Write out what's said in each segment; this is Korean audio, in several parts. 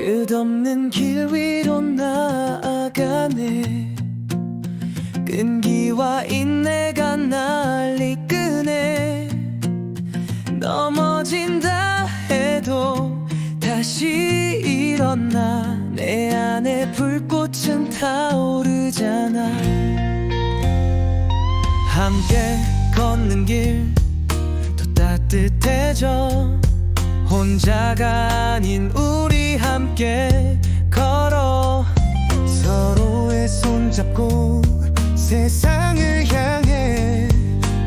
끝없는 길 위로 나아가네. 끈기와 인내가 날 이끄네. 넘어진다 해도 다시 일어나 내 안에 불꽃은 타오르잖아. 함께 걷는 길 더 따뜻해져 혼자가 아닌 우리 함께 걸어. 서로의 손잡고 세상을 향해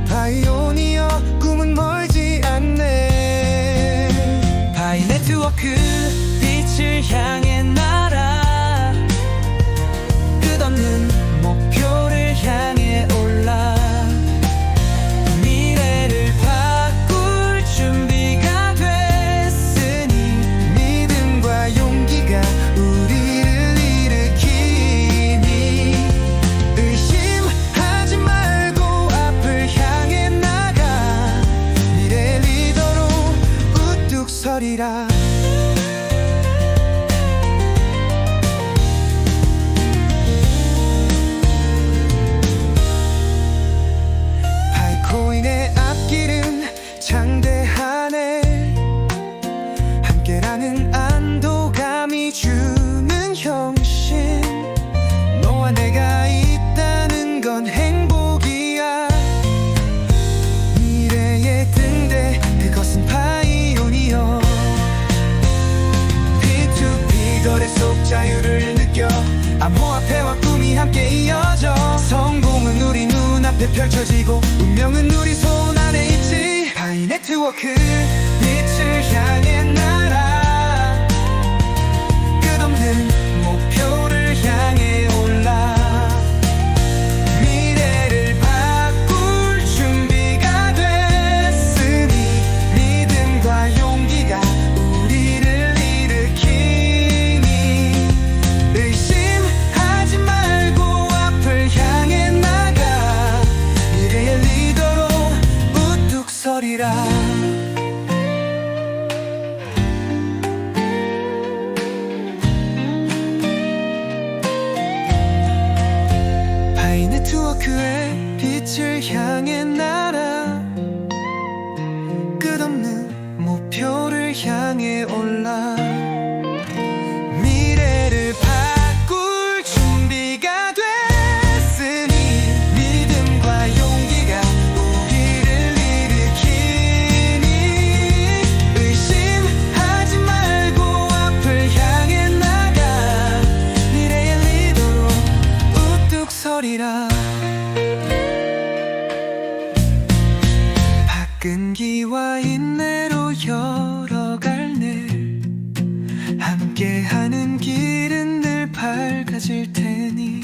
파이오니어 꿈은 멀지 않네. 파이 네트워크 우 자유를 느껴. 암호화폐와 꿈이 함께 이어져. 성공은 우리 눈앞에 펼쳐지고 운명은 우리 손 안에 있지. 파이 네트워크 네트워크의 빛을 향해 날아 끝없는 목표를 향해 끈기와 인내로 열어갈 늘 함께하는 길은 늘 밝아질 테니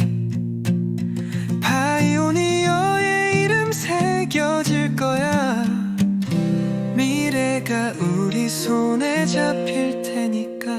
바이오니어의 이름 새겨질 거야. 미래가 우리 손에 잡힐 테니까.